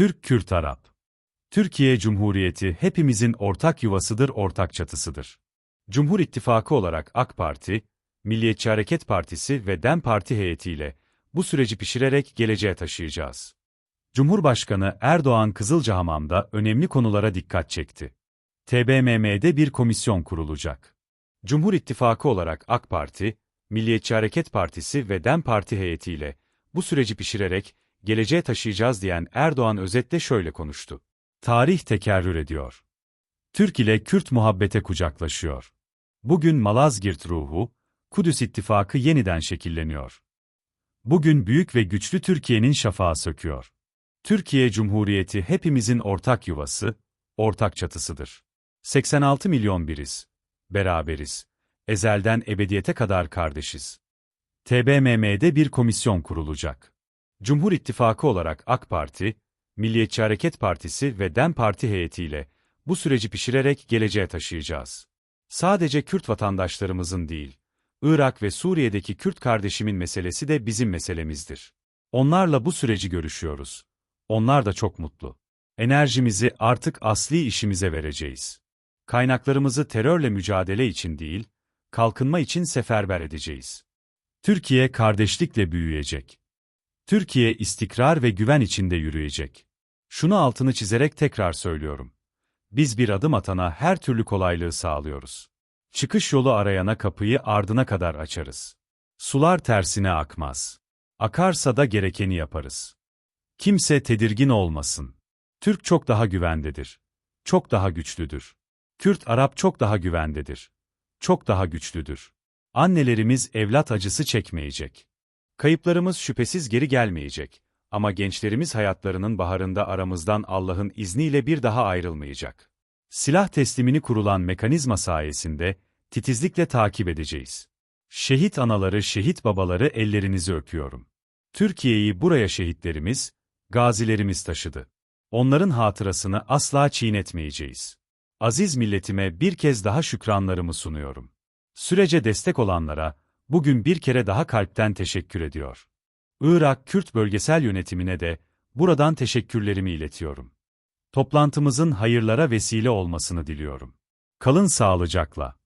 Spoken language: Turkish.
Türk-Kürt-Arap. Türkiye Cumhuriyeti hepimizin ortak yuvasıdır, ortak çatısıdır. Cumhur İttifakı olarak AK Parti, Milliyetçi Hareket Partisi ve DEM Parti heyetiyle bu süreci pişirerek geleceğe taşıyacağız. Cumhurbaşkanı Erdoğan Kızılcahamam'da önemli konulara dikkat çekti. TBMM'de bir komisyon kurulacak. Cumhur İttifakı olarak AK Parti, Milliyetçi Hareket Partisi ve DEM Parti heyetiyle bu süreci pişirerek geleceğe taşıyacağız diyen Erdoğan özetle şöyle konuştu. Tarih tekerrür ediyor. Türk ile Kürt muhabbete kucaklaşıyor. Bugün Malazgirt ruhu, Kudüs ittifakı yeniden şekilleniyor. Bugün büyük ve güçlü Türkiye'nin şafağı söküyor. Türkiye Cumhuriyeti hepimizin ortak yuvası, ortak çatısıdır. 86 milyon biriz. Beraberiz. Ezelden ebediyete kadar kardeşiz. TBMM'de bir komisyon kurulacak. Cumhur İttifakı olarak AK Parti, Milliyetçi Hareket Partisi ve DEM Parti heyetiyle bu süreci pişirerek geleceğe taşıyacağız. Sadece Kürt vatandaşlarımızın değil, Irak ve Suriye'deki Kürt kardeşimin meselesi de bizim meselemizdir. Onlarla bu süreci görüşüyoruz. Onlar da çok mutlu. Enerjimizi artık asli işimize vereceğiz. Kaynaklarımızı terörle mücadele için değil, kalkınma için seferber edeceğiz. Türkiye kardeşlikle büyüyecek. Türkiye istikrar ve güven içinde yürüyecek. Şunu altını çizerek tekrar söylüyorum. Biz bir adım atana her türlü kolaylığı sağlıyoruz. Çıkış yolu arayana kapıyı ardına kadar açarız. Sular tersine akmaz. Akarsa da gerekeni yaparız. Kimse tedirgin olmasın. Türk çok daha güvendedir. Çok daha güçlüdür. Kürt Arap çok daha güvendedir. Çok daha güçlüdür. Annelerimiz evlat acısı çekmeyecek. Kayıplarımız şüphesiz geri gelmeyecek. Ama gençlerimiz hayatlarının baharında aramızdan Allah'ın izniyle bir daha ayrılmayacak. Silah teslimini kurulan mekanizma sayesinde titizlikle takip edeceğiz. Şehit anaları, şehit babaları ellerinizi öpüyorum. Türkiye'yi buraya şehitlerimiz, gazilerimiz taşıdı. Onların hatırasını asla çiğnetmeyeceğiz. Aziz milletime bir kez daha şükranlarımı sunuyorum. Sürece destek olanlara, bugün bir kere daha kalpten teşekkür ediyor. Irak Kürt bölgesel yönetimine de buradan teşekkürlerimi iletiyorum. Toplantımızın hayırlara vesile olmasını diliyorum. Kalın sağlıcakla.